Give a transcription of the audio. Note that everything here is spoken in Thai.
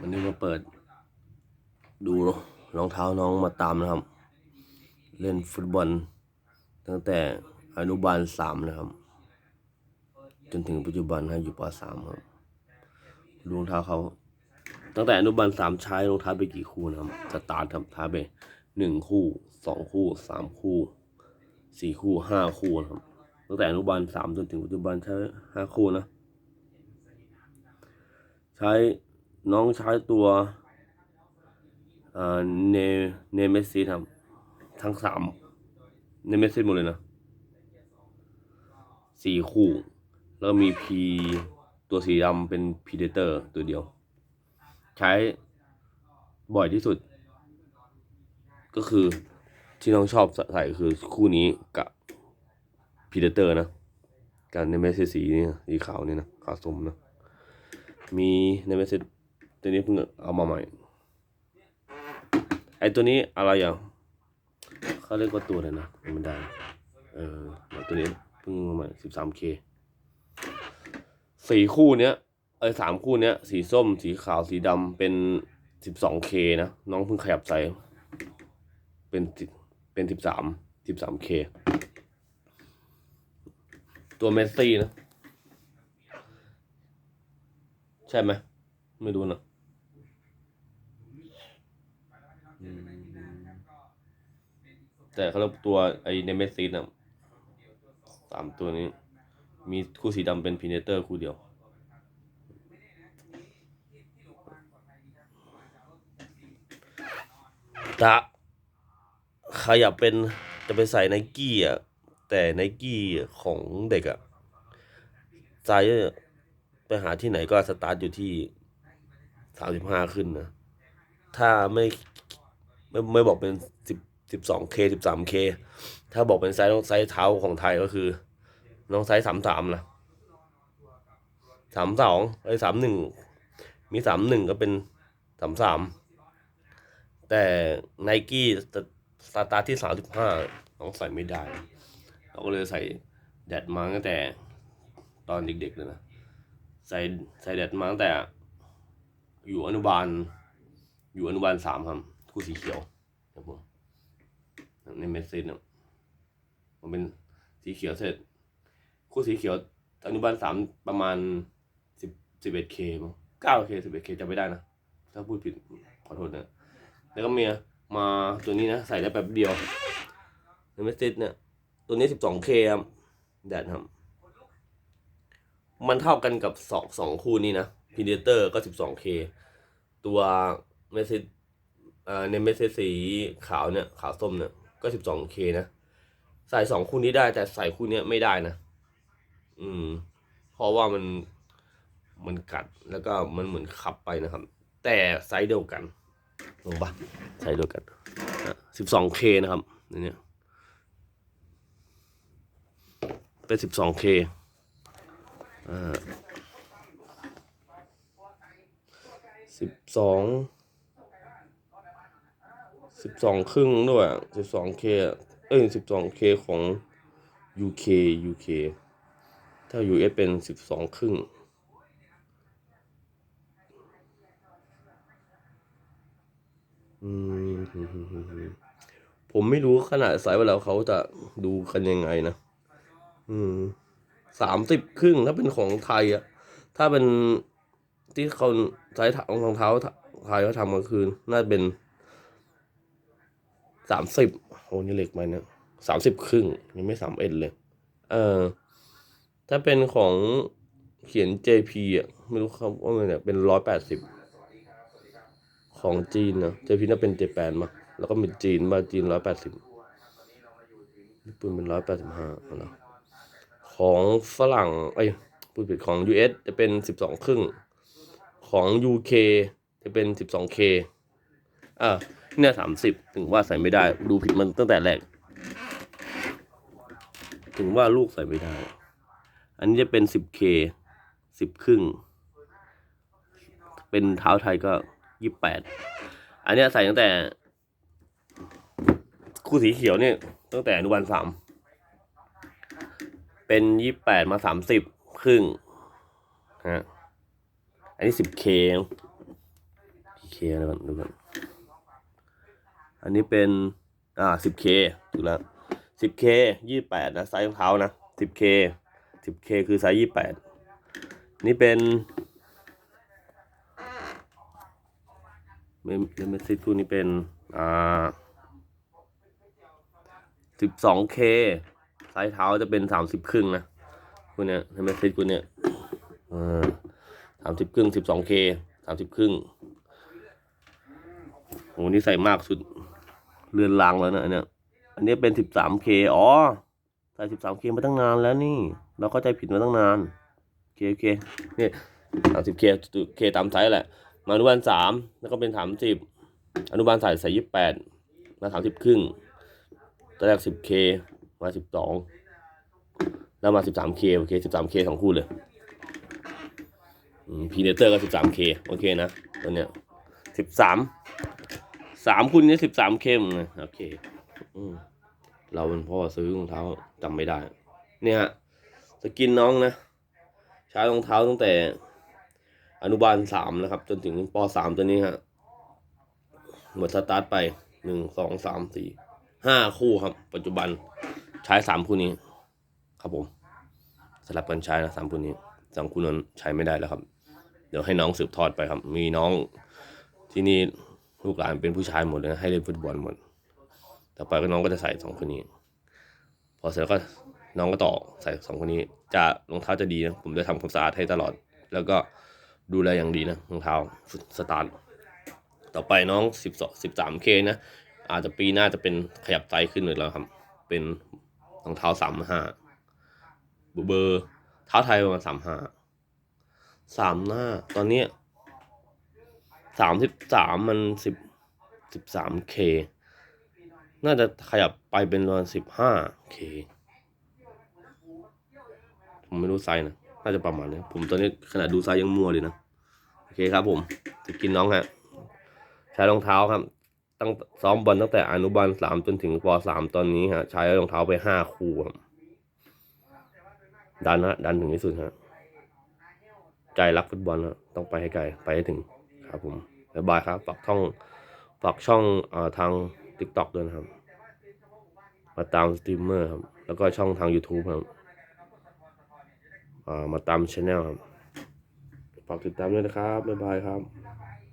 วันนี้มาเปิด ดูรองเท้าน้องมาตามนะครับ เล่นฟุตบอล ตั้งแต่อนุบาลสามนะครับ จนถึงปัจจุบันนะอยู่ปสามครับรองเท้าเขาตั้งแต่อนุบาลสามใช้รองเท้าไปกี่คู่นะครับสตาร์ทครับท้าไปหนึ่งคู่สองคู่สามคู่สี่คู่ห้าคู่นะครับตั้งแต่อนุบาลสามจนถึงปัจจุบันใช้ห้าคู่นะ ใช้ น้องใช้ตัวเนเนเมซิสครับ ทั้งสามเนเมซิสหมดเลยนะสี่คู่ แล้วมีพีตัวสีดำเป็นพีเดเตอร์ตัวเดียว ใช้บ่อยที่สุด ก็คือที่น้องชอบใส่คือคู่นี้กับพีเดเตอร์นะกับเนเมซิสสีนี่สีขาวนี่นะขาวสมนะ มีในเมสเซจ ตัวนี้เพิ่งเอามาใหม่ ไอตัวนี้อะไรอะเขาเรียกว่าตัวอะไรนะไม่ได้ เออตัวนี้เพิ่งมาใหม่สิบสามเคสี่คู่เนี้ยเออสามคู่เนี้ย สีส้ม สีขาว สีดำเป็นสิบสองเคนะ น้องเพิ่งขยับใส่เป็น10เป็นสิบสามสิบสามเคตัวเมสซี่นะ ใช่ไหม ไม่รู้นะอืม แต่เขาเรียกตัวไอเนเมซิสนะสามตัวนี้ มีคู่สีดำเป็นพีเนเตอร์คู่เดียวจะใครอยากเป็นจะไปใส่ไนกี้อะแต่ไนกี้ของเด็กอะไซส์ไปหาที่ไหนก็สตาร์ทอยู่ที่สามสิบห้าขึ้นนะ ถ้าไม่ไม่ไม่บอกเป็นสิบ สิบสองเคสิบสามเคถ้าบอกเป็นไซส์ไซส์เท้าของไทยก็คือ น้องไซส์สามสามนะสามสองไอ้สามหนึ่งมีสามหนึ่งก็เป็นสามสามแต่ไนกี้สตาร์ทที่สามสิบห้าน้องใส่ไม่ได้ เราก็เลยใส่แดดมาตั้งแต่ตอนเด็กๆเลยนะใส่ใส่แดดมาตั้งแต่ อยู่อนุบาล อยู่อนุบาลสามครับคู่สีเขียวครับผม ในเมสเซจเนี่ยมันเป็นสีเขียวเสร็จ คู่สีเขียวอนุบาลสามประมาณสิบสิบเอ็ดเคมั้งเก้าเคสิบเอ็ดเคจำไม่ได้นะ ถ้าพูดผิดขอโทษนะ แล้วก็เมียมาตัวนี้นะ ใส่ได้แป๊บเดียวในเมสเซจเนี่ย ตัวนี้สิบสองเคครับแดดครับ มันเท่ากันกับสองสองคู่นี้นะพีเดเตอร์ก็สิบสองเคตัวเมสเซจอ่าในเมสซสีขาวเนี่ย ขาวส้มเนี่ย ก็สิบสองเคนะ ใส่สองคู่นี้ได้แต่ใส่คู่เนี้ยไม่ได้นะ อืม เพราะว่ามันมันกัดแล้วก็มันเหมือนขับไปนะครับ แต่ไซส์เดียวกันลงปะไซส์เดียวกันสิบสองเคนะครับนเนี่ยเป็นสิบสองเคสิบสอง สิบสองครึ่งด้วยสิบสองเคเอ้ยสิบสองเคของ UK UK ถ้า US เป็นสิบสองครึ่งอืมผมไม่รู้ขนาดสายเวลาเขาจะดูกันยังไงนะ อืมสามสิบครึ่งถ้าเป็นของไทยอะถ้าเป็นที่เขาใช้รองเท้าไทยเขาทำก็คือ น่าจะเป็น สามสิบโอ้นี่เหล็กไปเนี่ยสามสิบครึ่งยังไม่สามเอ็ดเลย เออ ถ้าเป็นของเขียน JP อะ ไม่รู้ครับว่ามันเนี่ยเป็นร้อยแปดสิบของจีนนะ JP น่าเป็นเจแปนมาแล้วก็มีจีนมาจีนร้อยแปดสิบญี่ปุ่นเป็นร้อยแปดสิบห้าแล้วของฝรั่งไอ้ยพูดผิดของ US จะเป็นสิบสองครึ่ง ของ UK จะเป็นสิบสองเคอ่า เนี่ยสามสิบถึงว่าใส่ไม่ได้ ดูผิดมันตั้งแต่แรก ถึงว่าลูกใส่ไม่ได้ อันนี้จะเป็นสิบเคสิบครึ่ง เป็นเท้าไทยก็ยี่แปดอันนี้ใส่ตั้งแต่ คู่สีเขียวเนี่ย ตั้งแต่อนุบาลสามเป็นยี่แปดมาสามสิบครึ่งฮะอันนี้สิบเค 10K นะก่อนดูกัน อันนี้เป็นอ่า 10K ถูกแล้ว 10K 28 นะ ไซส์รองเท้านะ 10K 10K คือไซส์ 28 นี่เป็นเมมเมสซิตคู่นี้เป็นอ่า 12K ไซส์เท้าจะเป็น 30 ครึ่งนะคู่เนี้ยเมมเมสซิตคู่เนี้ยอ่า30ครึ่ง 12K 30ครึ่งโหนี่ใส่มากสุด เรือนรางแล้วนะเนี้ยอันนี้เป็น 13K อ๋อ ใส่ 13K มาตั้งนานแล้วนี่ เราเข้าใจผิดมาตั้งนานโอเคโอเคนี่ 30K K ตามไซส์แหละ มาอนุบาลสามแล้วก็เป็น 30 อนุบาลใส่ใส่ 28 มา 30 ครึ่งตอนแรก 10K มา 12 แล้วมา 13K โอเค 13K สองคู่เลยพีเนเตอร์ก็ 13K โอเคนะ ตัวเนี้ย 13 สามคุณนี่สิบสามเข้มนะโอเคอเราเป็นพ่อซื้อรองเท้าจำไม่ได้ เนี่ยฮะสกินน้องนะ ใช้รองเท้าตั้งแต่ อนุบาลสามนะครับ จนถึงปสามตัวนี้ฮะหมดสตาร์ทไปหนึ่งสองสามสี่ห้าคู่ครับ ปัจจุบันใช้สามคู่นี้ ครับผมสลับกันใช้นะสามคู่นี้สองคู่นั้นใช้ไม่ได้แล้วครับ เดี๋ยวให้น้องสืบทอดไปครับ มีน้องที่นี่ ลูกหลานเป็นผู้ชายหมดเลยให้เล่นฟุตบอลหมด ต่อไปก็น้องก็จะใส่สองคนนี้ พอเสร็จแล้วก็น้องก็ต่อใส่สองคนนี้ จะรองเท้าจะดีนะ ผมจะทำความสะอาดให้ตลอด แล้วก็ดูแลอย่างดีนะรองเท้าสตาร์ทต่อไปน้องสิบสองสิบสามเคนะอาจจะปีหน้าจะเป็นขยับไซส์ขึ้นเลยแล้วครับ เป็นรองเท้าสามห้าเบอร์เท้าไทยประมาณสามห้าสามหน้าตอนนี้ สามสิบสามมันสิบสิบสามเคน่าจะขยับไปเป็นประมาณสิบห้าเคผมไม่รู้ไซส์นะ น่าจะประมาณนี้ ผมตอนนี้ขนาดดูไซส์ยังมัวเลยนะ โอเคครับผมจะกินน้องฮะ ใช้รองเท้าครับ ตั้งซ้อมบอลตั้งแต่อนุบาลสามจนถึงปสามตอนนี้ฮะ ใช้รองเท้าไปห้าคู่ครับ ดันฮะ ดันถึงที่สุดฮะ ใจรักฟุตบอลนะต้องไปให้ไกล ไปให้ถึง ครับผมบ๊ายบายครับฝากช่องฝากช่องอทาง TikTok ด้วยนะครับ มาตามสตรีมเมอร์ครับ แล้วก็ช่องทาง YouTube ครับมาตามช anel ครับฝากติดตามด้วยนะครับบ๊ายบายครับ